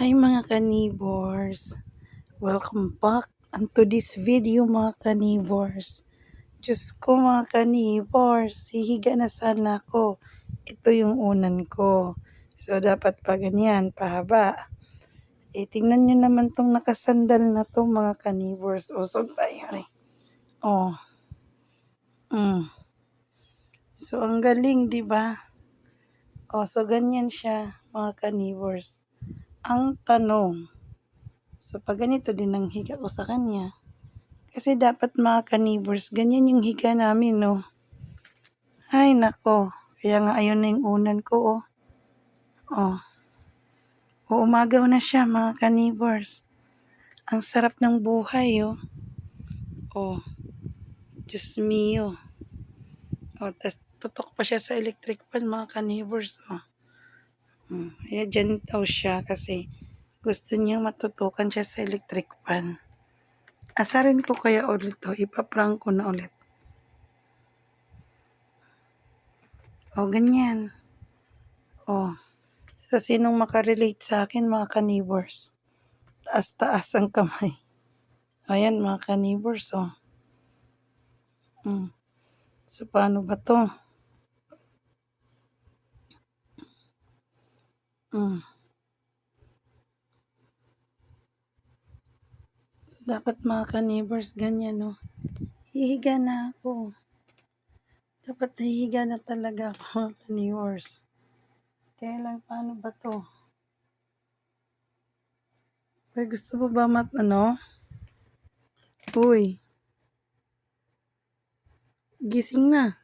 Hi mga kanibors! Welcome back unto this video mga kanibors. Diyos ko mga kanibors, hihiga na sana ako. Ito yung unan ko. So dapat pa ganyan, pahaba. Eh tingnan nyo naman tong nakasandal na to mga kanibors. Usog tayo rin. Oh. Mm. So ang galing, di ba? Oh, so ganyan siya mga kanibors ang tanong. So, pag ganito din ang higa ko sa kanya. Kasi dapat mga kanibors, ganyan yung higa namin, no? Ay, nako. Kaya nga ayun na yung unan ko, oh. Oh. O, umagaw na siya, mga kanibors. Ang sarap ng buhay, oh. Oh. Diyos mio. Oh, tas tutok pa siya sa electric fan, mga kanibors, oh. Hmm. Kaya dyan daw siya kasi gusto niya matutukan siya sa electric fan. Asarin ko kaya ulit to. Ipaprank ko na ulit. O, ganyan. O. So, sinong makarelate sa akin, mga kanibors? Taas-taas ang kamay. Ayan, mga kanibors, o. Hmm. So, paano ba to? Mm. So, dapat mga ka-neighbors, ganyan, no? Hihiga na ako. Dapat hihiga na talaga ako, mga ka-neighbors. Kaya lang, paano ba to? Uy, gusto mo ba mat, ano? Uy. Gising na.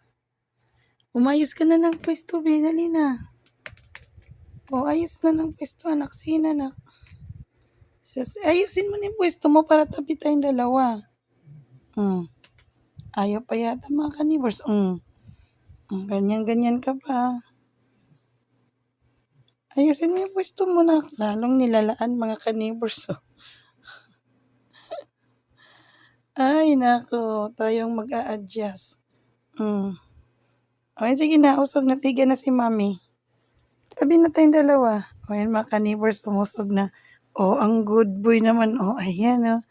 Umayos ka na ng pwesto, be. Dali na. O, oh, ayos na ng pwesto, anak. Sige na, anak. Sus, ayusin mo na yung pwesto mo para tabi tayong dalawa. Hmm. Ayaw pa yata mga kanibors. Hmm. Ganyan-ganyan ka pa. Ayusin mo yung pwesto mo na. Lalong nilalaan mga kanibors. Oh. Ay, nako. Tayong mag-a-adjust. Hmm. Okay, sige na. Usog na. Tiga na si mami. Tabi na tayong dalawa. O yan mga kanibors, umusog na. O, ang good boy naman. O, ayan o.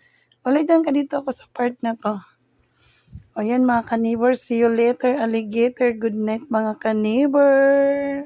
Ulit ka dito ako sa part na to. O yan mga kanibors, see you later alligator. Good night mga kanibor.